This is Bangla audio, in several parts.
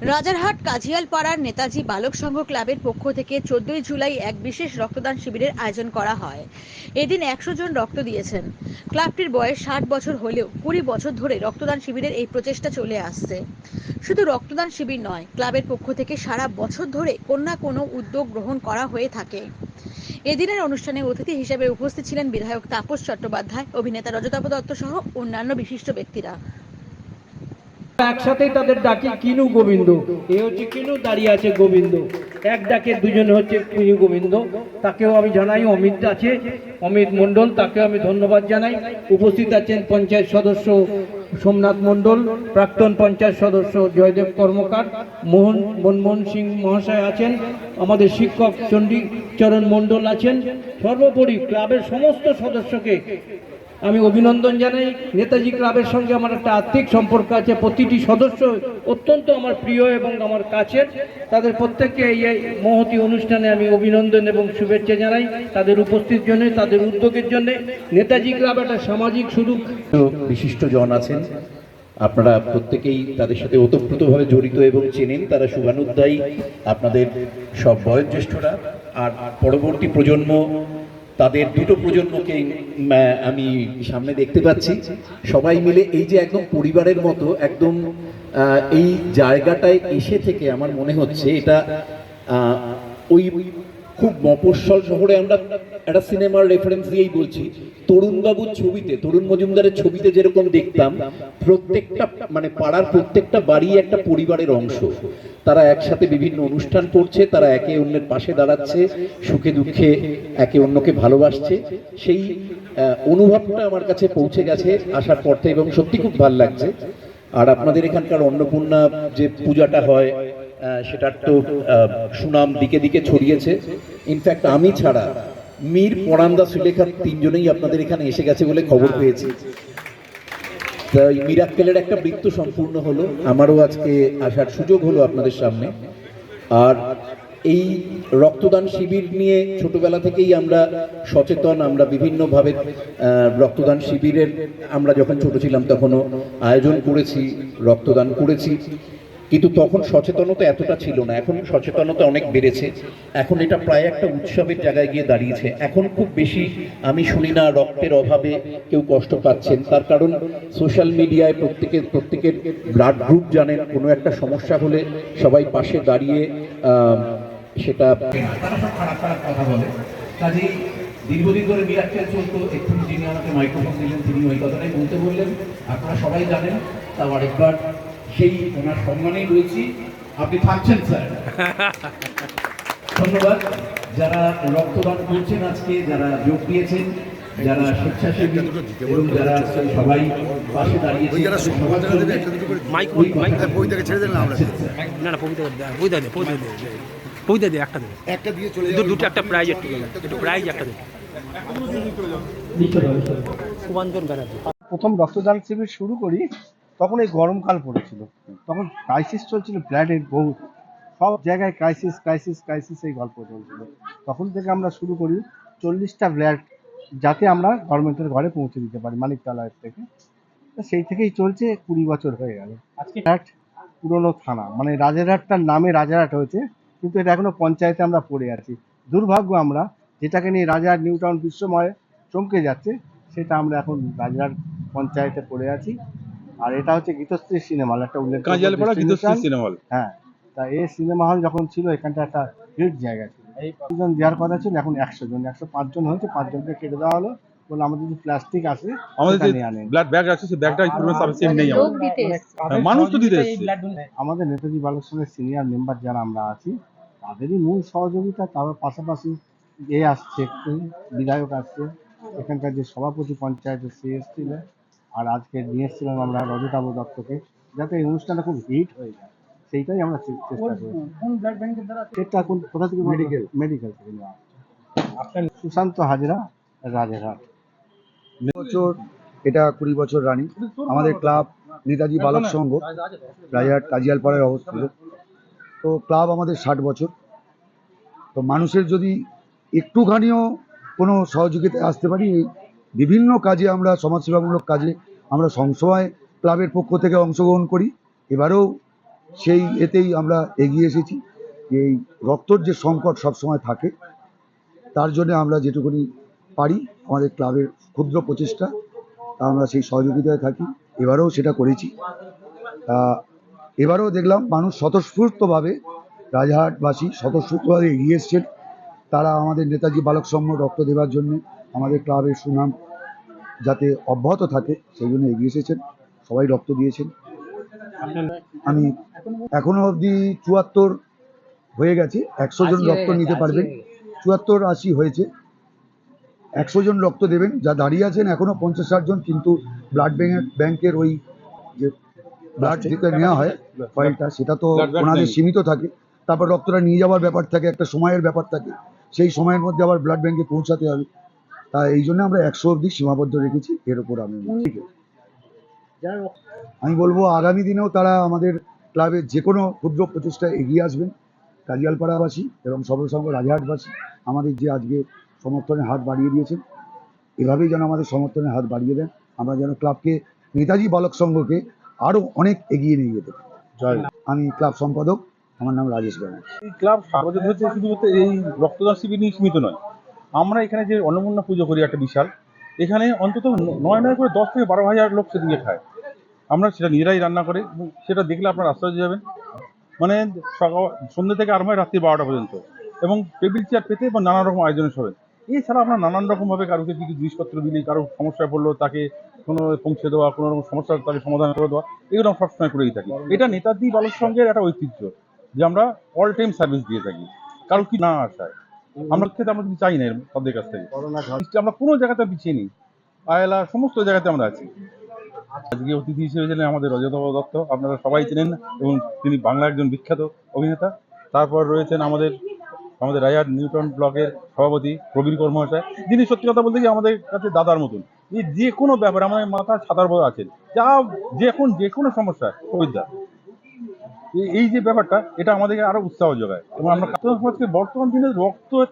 রাজারহাট কাজিয়াল পাড়ার নেতাজি বালক সংঘ ক্লাবের পক্ষ থেকে চোদ্দই জুলাই এক বিশেষ রক্তদান শিবিরের আয়োজন করা হয়। এদিন একশো জন রক্ত দিয়েছেন। ক্লাবটির বয়স ষাট বছর হলেও কুড়ি বছর ধরে রক্তদান শিবিরের এই প্রচেষ্টা চলে আসছে। শুধু রক্তদান শিবির নয়, ক্লাবের পক্ষ থেকে সারা বছর ধরে কোনো না কোনো উদ্যোগ গ্রহণ করা হয়ে থাকে। এদিনের অনুষ্ঠানে অতিথি হিসেবে উপস্থিত ছিলেন বিধায়ক তাপস চট্টোপাধ্যায়, অভিনেতা রজতাভ দত্ত সহ অন্যান্য বিশিষ্ট ব্যক্তিরা। একসাথেই তাদের ডাকি কিনু গোবিন্দ। এ হচ্ছে কিনু, দাঁড়িয়ে আছে গোবিন্দ। এক ডাকে দুজন হচ্ছে কিনু গোবিন্দ। তাকেও আমি জানাই, অমিত আছে, অমিত মণ্ডল, তাকেও আমি ধন্যবাদ জানাই। উপস্থিত আছেন পঞ্চায়েত সদস্য সোমনাথ মণ্ডল, প্রাক্তন পঞ্চায়েত সদস্য জয়দেব কর্মকার, মোহন মনমোহন সিং মহাশয় আছেন, আমাদের শিক্ষক চণ্ডীচরণ মণ্ডল আছেন। সর্বোপরি ক্লাবের সমস্ত সদস্যকে আমি অভিনন্দন জানাই। নেতাজি ক্লাবের সঙ্গে আমার একটা আর্থিক সম্পর্ক আছে। প্রতিটি সদস্য অত্যন্ত আমার প্রিয় এবং আমার কাছের। তাদের প্রত্যেককে এই মহতি অনুষ্ঠানে আমি অভিনন্দন এবং শুভেচ্ছা জানাই। তাদের উপস্থিত জন্য, তাদের উদ্যোগের জন্য। নেতাজি ক্লাব একটা সামাজিক শুধু বিশিষ্ট জন আছেন। আপনারা প্রত্যেকেই তাদের সাথে ওতপ্রোতভাবে জড়িত এবং চেনেন। তারা শুভানুধ্যায়ী, আপনাদের সব বয়োজ্যেষ্ঠরা। আর পরবর্তী প্রজন্ম তাদের দুটো প্রজন্মকে আমি সামনে দেখতে পাচ্ছি। সবাই মিলে এই যে একদম পরিবারের মতো, একদম এই জায়গাটায় এসে থেকে আমার মনে হচ্ছে এটা ওই খুব মফস্বল শহরে আমরা একটা সিনেমার রেফারেন্স দিয়েই বলছি। তরুণবাবুর ছবিতে, তরুণ মজুমদারের ছবিতে যেরকম দেখতাম, প্রত্যেকটা মানে পাড়ার প্রত্যেকটা বাড়ি একটা পরিবারের অংশ। তারা একসাথে বিভিন্ন অনুষ্ঠান করছে, তারা একে অন্যের পাশে দাঁড়াচ্ছে, সুখে দুঃখে একে অন্যকে ভালোবাসছে। সেই অনুভবটা আমার কাছে পৌঁছে গেছে আসার পর থেকে এবং সত্যি খুব ভালো লাগছে। আর আপনাদের এখানকার অন্নপূর্ণা যে পূজাটা হয় সেটার তো সুনাম দিকে দিকে ছড়িয়েছে। ইনফ্যাক্ট আমি ছাড়া মীর পরান্দা সুলেখা তিনজনেই আপনাদের এখানে এসে গেছে বলে খবর পেয়েছি। তা এই মিরাক্কেলের একটা বৃত্ত সম্পূর্ণ হলো আমারও আজকে আসার সুযোগ হলো আপনাদের সামনে। আর এই রক্তদান শিবির নিয়ে ছোটবেলা থেকেই আমরা সচেতন আমরা বিভিন্নভাবে রক্তদান শিবিরের আমরা যখন ছোট ছিলাম তখনও আয়োজন করেছি রক্তদান করেছি। কিন্তু তখন সচেতনতা এতটা ছিল না, এখন সচেতনতা অনেক বেড়েছে। এখন এটা প্রায় একটা উৎসবের জায়গায় গিয়ে দাঁড়িয়েছে। এখন খুব বেশি আমি শুনি না, রক্তের অভাবে কেউ কষ্ট পাচ্ছেন। তার কারণ সোশ্যাল মিডিয়ায় প্রত্যেকের প্রত্যেকের ব্লাড গ্রুপ জানেন, কোনো একটা সমস্যা হলে সবাই পাশে দাঁড়িয়ে সেটা খারাপ খারাপ কথা বলে। দীর্ঘদিন ধরে চলতো, একটু যিনি আমাকে মাইক্রোফোন দিলেন তিনি ওই কথাটাই বলতে বললেন। আপনারা সবাই জানেন, তাও আরেকবার সেই ওনার সম্মানেই রয়েছি। আপনি থাকছেন স্যার। ধন্যবাদ। যারা রক্তদান করছেন আজকে যারা যোগ দিয়েছেন যারা স্বেচ্ছাসেবী এবং যারা সবাই পাশে দাঁড়িয়েছেন তাদের সবার জন্য মাইক ওই মাইক কথাটা বই থেকে ছেড়ে দিন না আমরা। না না পবিতা পবিতা দে পবিতা দে পবিতা দে একটা দে। একটা দিয়ে চলে দু- দুটো একটা প্রাইজ একটু একটু প্রাইজ একটা দে। প্রথম রক্তদান শিবির শুরু করি। তখন এই গরমকাল পড়েছিল। তখন ক্রাইসিস চলছিল ব্লাডের বহু সব জায়গায় ক্রাইসিস ক্রাইসিস ক্রাইসিস এই গল্প চলছিল। তখন থেকে আমরা শুরু করি চল্লিশটা ব্লাড যাতে আমরা গভর্নমেন্টের ঘরে পৌঁছে দিতে পারি মানিকতলায় থেকে। সেই থেকেই চলছে কুড়ি বছর হয়ে গেল। আজকে রাট পুরনো থানা মানে রাজারহাটটার নামে রাজারহাট হয়েছে কিন্তু এটা এখনও পঞ্চায়েতে আমরা পড়ে আছি। দুর্ভাগ্য আমরা যেটাকে নিয়ে রাজার নিউ টাউন বিশ্বময় চমকে যাচ্ছে সেটা আমরা এখন রাজার পঞ্চায়েতে পড়ে আছি। আর এটা হচ্ছে গীতশ্রী সিনেমা হল একটা উল্লেখ গীতশ্রী সিনেমা হল। হ্যাঁ তা এই সিনেমা হল যখন ছিল এখানটা একটা হিট জায়গা ছিল। এই জন দেওয়ার কথা ছিল এখন একশো জন একশো পাঁচ জন হয়েছে পাঁচজনকে কেটে দেওয়া হলো বলে আমাদের যে প্লাস্টিক আছে আমাদের যে ব্লাড ব্যাগ আছে সেই ব্যাগটা পুরো সাফিসিয়েন্ট নেই আমাদের। হ্যাঁ, মানুষ তো দিতে আমাদের নেতাজি বালক সঙ্গে সিনিয়র মেম্বার যারা আমরা আছি তাদেরই মূল সহযোগিতা তার পাশাপাশি এ আসছে একটু বিধায়ক আসছে এখানকার যে সভাপতি পঞ্চায়েতের সে এসেছিল আর আজকে নিয়ে এসেছিলাম আমরা রজতাভ দত্তকে যাতে এই অনুষ্ঠানটা খুব হিট হয়ে যায়। সেইটাই আমরা চেষ্টা করি এটা কোন কোথা থেকে মেডিকেল। মেডিকেল থেকে নেওয়া আপনার সুশান্ত হাজরা রাজেরহাট। বছর এটা কুড়ি বছর রানিং। আমাদের ক্লাব নেতাজি বালক সংঘ রাজারহাট কাজিয়ালপাড়ায় অবস্থিত। তো ক্লাব আমাদের ষাট বছর। তো মানুষের যদি একটুখানিও কোনো সহযোগিতায় আসতে পারি এই বিভিন্ন কাজে আমরা সমাজসেবামূলক কাজে আমরা সবসময় ক্লাবের পক্ষ থেকে অংশগ্রহণ করি। এবারেও সেই এতেই আমরা এগিয়ে এসেছি। এই রক্তর যে সংকট সবসময় থাকে, তার জন্য আমরা যেটুকুনি পারি, আমাদের ক্লাবের ক্ষুদ্র প্রচেষ্টা, তা আমরা সেই সহযোগিতায় থাকি। এবারেও সেটা করেছি। এবারেও দেখলাম মানুষ স্বতঃস্ফূর্তভাবে রাজাহাটবাসী স্বতঃস্ফূর্তভাবে এগিয়ে এসছেন। তারা আমাদের নেতাজি বালক সংঘ রক্ত দেওয়ার জন্য আমাদের ক্লাবের সুনাম যাতে অব্যাহত থাকে সেই জন্য এগিয়ে এসেছেন। সবাই রক্ত দিয়েছেন। আমি এখনও অবধি চুয়াত্তর হয়ে গেছে একশো জন রক্ত নিতে পারবেন। চুয়াত্তর আশি হয়েছে। একশো জন রক্ত দেবেন। যা দাঁড়িয়ে আছেন এখনও পঞ্চাশ ষাট জন কিন্তু ব্লাড ব্যাংকের ব্যাংকের ওই যে ব্লাড যেটা নেওয়া হয় কয়েকটা সেটা তো ওনাদের সীমিত থাকে। তারপর রক্তটা নিয়ে যাওয়ার ব্যাপার থাকে একটা সময়ের ব্যাপার থাকে। সেই সময়ের মধ্যে আবার ব্লাড ব্যাংকে পৌঁছাতে হবে। তা এই জন্য আমরা একশো অবধি সীমাবদ্ধ রেখেছি এর উপর আমি। আমি বলব আগামী দিনেও তারা আমাদের ক্লাবের যে কোনো ক্ষুদ্র প্রচেষ্টায় এগিয়ে আসবেন। কাজিয়ালপাড়াবাসী এবং সর্বসংঘ রাজাহাটবাসী আমাদের যে আজকে সমর্থনের হাত বাড়িয়ে দিয়েছেন এভাবেই যেন আমাদের সমর্থনের হাত বাড়িয়ে দেন। আমরা যেন ক্লাবকে নেতাজি বালক সংঘকে আরও অনেক এগিয়ে নিয়ে যেতে পারি। জয়। আমি ক্লাব সম্পাদক আমার নাম রাজেশ ব্যানার্জি। এই ক্লাব সার্বজনীন হচ্ছে শুধুমাত্র এই রক্তদান শিবির নিয়ে সীমিত নয় আমরা এখানে যে অন্নপূর্ণা পুজো করি একটা বিশাল, এখানে অন্তত নয় নয় করে দশ থেকে বারো হাজার লোক সেদিকে খায়। আমরা সেটা নিজেরাই রান্না করে সেটা দেখলে আপনার আশ্চর্য যাবেন মানে সকাল, সন্ধ্যে থেকে আরম্ভ হয় রাত্রি বারোটা পর্যন্ত, এবং টেবিল চেয়ার পেতে এবং নানা রকম আয়োজনের সবে এছাড়া আমরা নানান রকমভাবে কারোকে কিছু জিনিসপত্র দিলে, কারও সমস্যায় পড়ল, তাকে কোনো পৌঁছে দেওয়া, কোনো রকম সমস্যার তাকে সমাধান করে দেওয়া, এগুলো আমরা সবসময় করেই থাকি। এটা নেতাজি বালক সংঘের একটা ঐতিহ্য, যে আমরা অল টাইম সার্ভিস দিয়ে থাকি, কারও কি না আসায়। আমরা ক্ষেত্রে আমরা কিছু চাই না তাদের কাছ থেকে। আমরা কোনো জায়গাতে পিছিয়ে নেই। আয়লা সমস্ত জায়গাতে আমরা আছি। আজকে অতিথি হিসেবে ছিলেন আমাদের রজতব দত্ত। আপনারা সবাই চেনেন এবং তিনি বাংলার একজন বিখ্যাত অভিনেতা। তারপর রয়েছেন আমাদের আমাদের রায়ার নিউটন ব্লকের সভাপতি প্রবীর কর্মশায় যিনি সত্যি কথা বলতে কি আমাদের কাছে দাদার মতন। এই যে কোনো ব্যাপারে আমাদের মাথা ছাতার বড় আছেন যা যে এখন যে কোনো সমস্যা কবিতা এই- যে ব্যাপারটা, এটা আমাদেরকে আরও উৎসাহ যোগায়। এবং আমরা বর্তমান দিনে রক্ত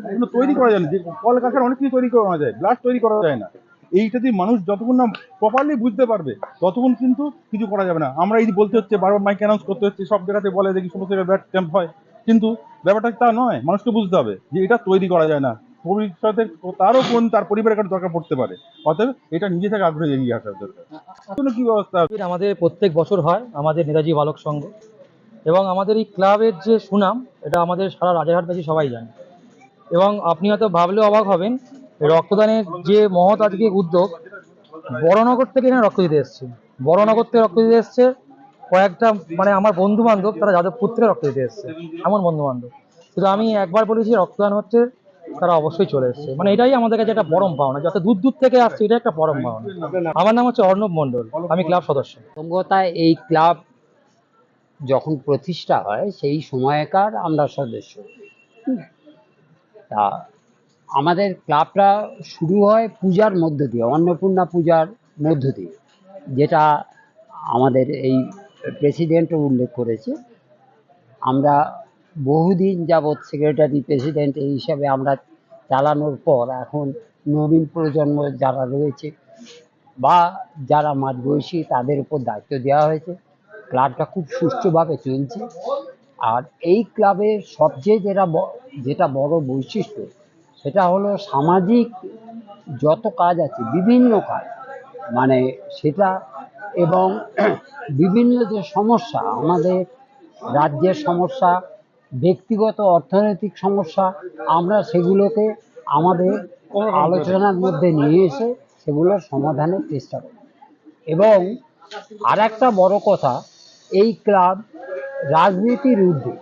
কোনো তৈরি করা যায় না। যে কলকারখানা অনেক কিছু তৈরি করা যায় ব্লাড তৈরি করা যায় না। এইটা দিয়ে মানুষ যতক্ষণ না প্রপারলি বুঝতে পারবে, ততক্ষণ কিন্তু কিছু করা যাবে না। আমরা এই বলতে হচ্ছে, বারবার মাইক অ্যানাউন্স করতে হচ্ছে, সব জায়গাতে বলে দেখি সমস্ত ব্লাড ক্যাম্প হয়। কিন্তু ব্যাপারটা তা নয়, মানুষকে বুঝতে হবে যে এটা তৈরি করা যায় না। ভবিষ্যতে তারও কোন তার পরিবারের কাছে দরকার পড়তে পারে। অতএব এটা নিজে থেকে আগ্রহে এগিয়ে আসার দরকার। কি ব্যবস্থা আমাদের প্রত্যেক বছর হয় আমাদের নেতাজি বালক সংঘ। এবং আমাদের এই ক্লাবের যে সুনাম, এটা আমাদের সারা রাজারহাটবাসী সবাই জানে। এবং আপনি হয়তো ভাবলেও অবাক হবেন রক্তদানের যে মহৎ আজকে উদ্যোগ, বড়নগর থেকে এখানে রক্ত দিতে এসছে। বড়নগর থেকে রক্ত দিতে এসছে, কয়েকটা মানে আমার বন্ধু বান্ধব তারা যাদবপুর থেকে রক্ত দিতে এসছে, এমন বন্ধু বান্ধব কিন্তু আমি একবার বলেছি, রক্তদান হচ্ছে তারা অবশ্যই চলে এসছে। মানে এটাই আমাদের কাছে একটা পরম পাওনা। যত দূর দূর থেকে আসছে এটা একটা পরম পাওনা। আমার নাম হচ্ছে অর্ণব মণ্ডল, আমি ক্লাব সদস্য। সঙ্গতায় এই ক্লাব যখন প্রতিষ্ঠা হয়, সেই সময়কার আমরা সদস্য। তা আমাদের ক্লাবটা শুরু হয় পূজার মধ্য দিয়ে, অন্নপূর্ণা পূজার মধ্য দিয়ে, যেটা আমাদের এই প্রেসিডেন্টও উল্লেখ করেছে। আমরা বহুদিন যাবৎ সেক্রেটারি প্রেসিডেন্ট এই হিসাবে আমরা চালানোর পর এখন নবীন প্রজন্ম যারা রয়েছে বা যারা মাঝবয়সী তাদের উপর দায়িত্ব দেওয়া হয়েছে। ক্লাবটা খুব সুষ্ঠুভাবে চলছে। আর এই ক্লাবের সবচেয়ে যেটা যেটা বড় বৈশিষ্ট্য সেটা হলো সামাজিক যত কাজ আছে, বিভিন্ন কাজ মানে সেটা এবং বিভিন্ন যে সমস্যা, আমাদের রাজ্যের সমস্যা ব্যক্তিগত অর্থনৈতিক সমস্যা আমরা সেগুলোকে আমাদের আলোচনার মধ্যে নিয়ে এসে সেগুলোর সমাধানের চেষ্টা করি। এবং আর একটা বড় কথা, এই ক্লাব রাজনীতির ঊর্ধ্বে।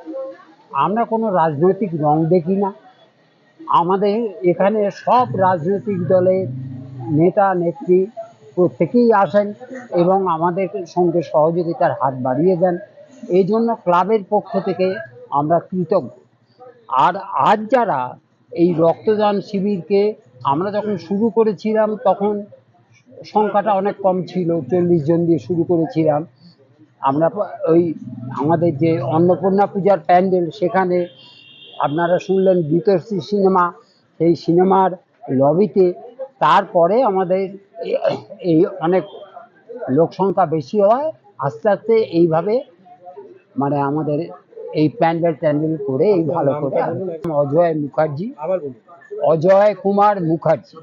আমরা কোনো রাজনৈতিক রং দেখি না। আমাদের এখানে সব রাজনৈতিক দলের নেতা, নেত্রী প্রত্যেকেই আসেন এবং আমাদের সঙ্গে সহযোগিতার হাত বাড়িয়ে দেন। এই জন্য ক্লাবের পক্ষ থেকে আমরা কৃতজ্ঞ। আর আজ যারা এই রক্তদান শিবিরকে আমরা যখন শুরু করেছিলাম, তখন সংখ্যাটা অনেক কম ছিল, চল্লিশ জন দিয়ে শুরু করেছিলাম। আমরা ওই আমাদের যে অন্নপূর্ণা পূজার প্যান্ডেল, সেখানে আপনারা শুনলেন বিতর্সী সিনেমা। সেই সিনেমার লবিতে তারপরে আমাদের এই অনেক লোক সংখ্যা বেশি হয় আস্তে আস্তে এইভাবে মানে আমাদের এই প্যান্ডেল ট্যান্ডেল করে এই ভালো করে অজয় মুখার্জি। অজয় কুমার মুখার্জি।